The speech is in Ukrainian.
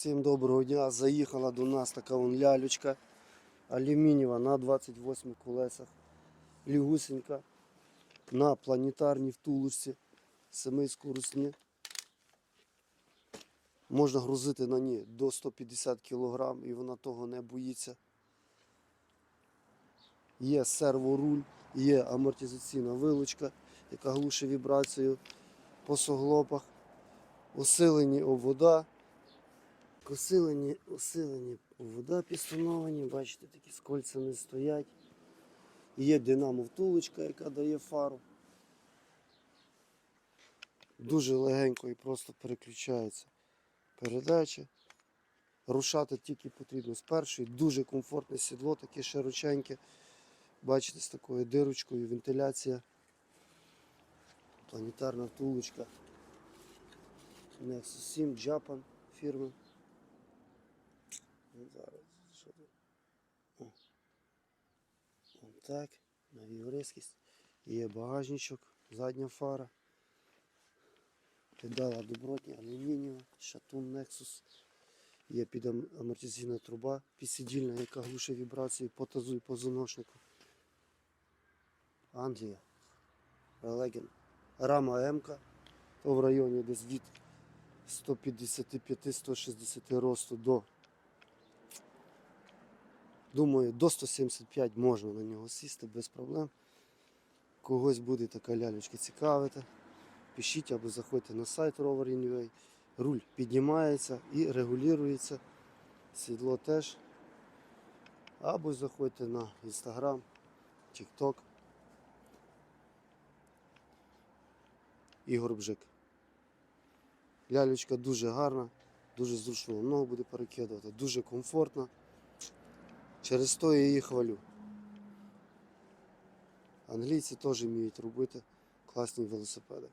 Всім доброго дня. Заїхала до нас така вон лялючка алюмінієва на 28 колесах. Лігусенька на планетарній втулочці семискорусні. Можна грузити на ній до 150 кг і вона того не боїться. Є серворуль, є амортизаційна вилучка, яка глушить вібрацію по суглобах, усилені обвода. Осилені, осилені вода підстановлені, бачите, такі з кольцями стоять. Є динамо втулочка, яка дає фару. Дуже легенько і просто переключається передача. Рушати тільки потрібно з першої. Дуже комфортне сідло, таке широченьке. Бачите, з такою дирочкою, вентиляція. Планетарна втулочка. Nexus 7 Japan фірми. Зараз що тут? О. Вон так, навів різкість. Є багажничок, задня фара. Педала добротня, алюмінієва, шатун Nexus. Є під амортизаційна труба, підсидільна, яка глушить вібрації по тазу і позвоночнику. Англія. Релеген. Рама М, то в районі десь від 155-160 росту до Думаю, до 175 можна на нього сісти без проблем. Когось буде така лялечка цікавити. Пишіть або заходьте на сайт Rover.ua. Руль піднімається і регулюється. Сідло теж. Або заходьте на Instagram, TikTok. Ігор Бжик. Лялечка дуже гарна, дуже зручно ногу буде перекидувати, дуже комфортна. Через то я її хвалю. Англійці теж вміють робити класні велосипеди.